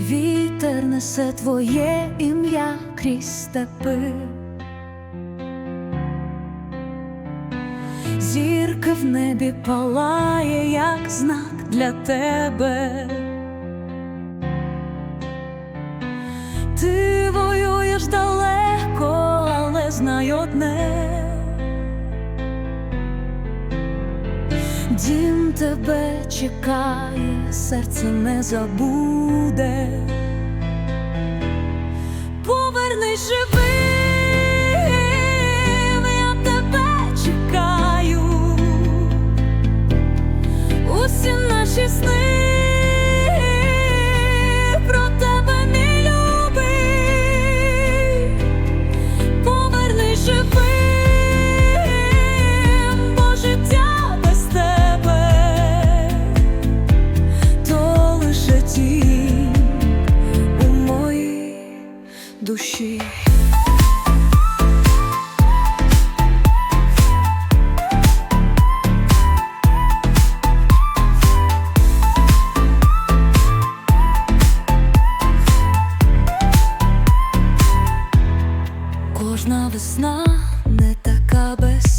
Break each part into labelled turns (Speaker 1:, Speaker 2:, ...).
Speaker 1: Вітер несе твоє ім'я крізь степи. Зірка в небі палає, як знак для тебе. Ти воюєш далеко, але знай одне. Дім тебе чекає, серце не забуде. Повернись живим, душі. Кожна весна не така без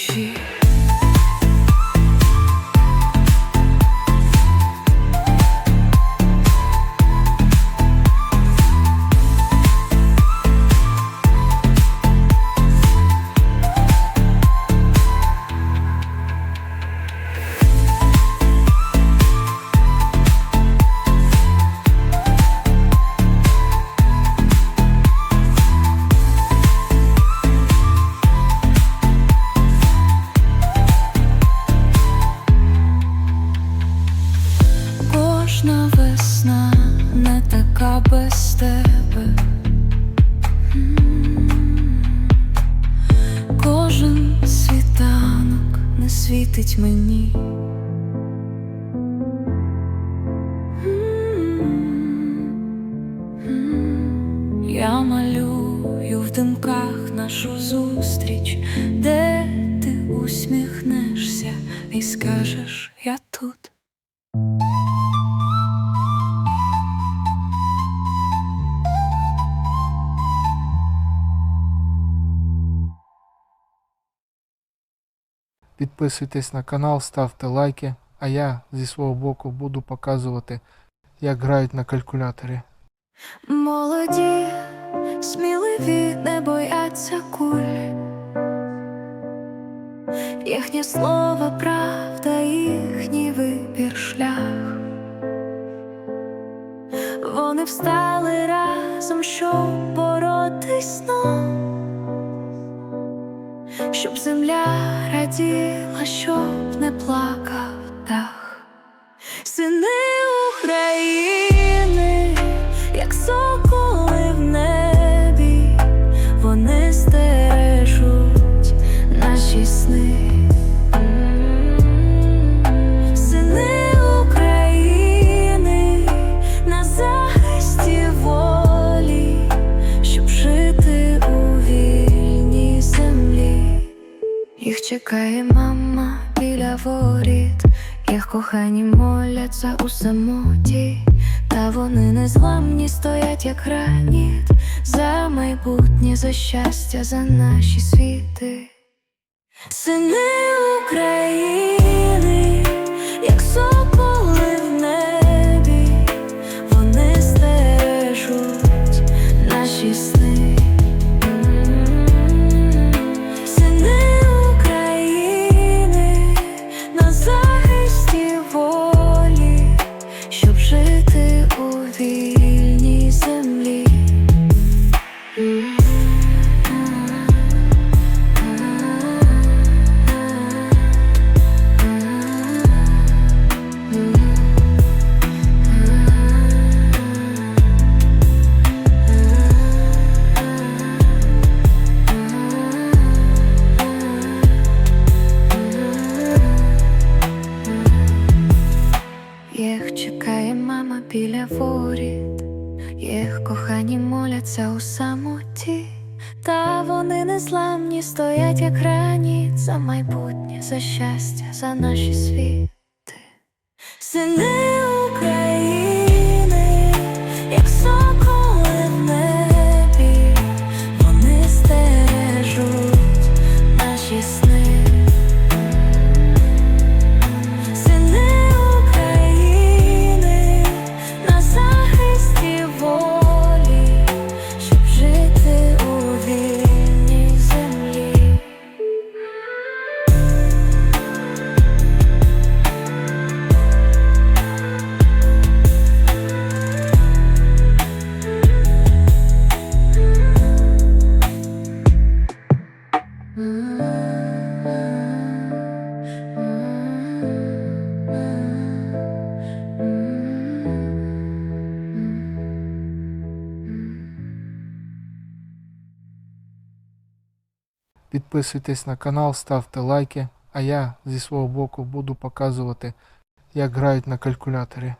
Speaker 1: душі. Світить мені. Я малюю в димках нашу зустріч, де ти усміхнешся і скажеш я
Speaker 2: Підписуйтесь на канал, ставте лайки, а я зі свого боку буду показувати, як грають на калькуляторі.
Speaker 1: Молоді, сміливі, не бояться куль. Їхнє слово правда, їхній вибір шлях. Вони встали разом, щоб боротись знов. Щоб земля раділа, щоб не плакав чекає мама біля воріт, їх кохані моляться у самоті, та вони незламні стоять, як граніт, за майбутнє, за щастя, за наші світи. Сини України, кохані моляться у самоті, та вони незламні стоять як граніт за майбутнє, за щастя, за наші світи.
Speaker 2: Підписуйтесь на канал, ставте лайки, а я зі свого боку буду показувати, як грають на калькуляторі.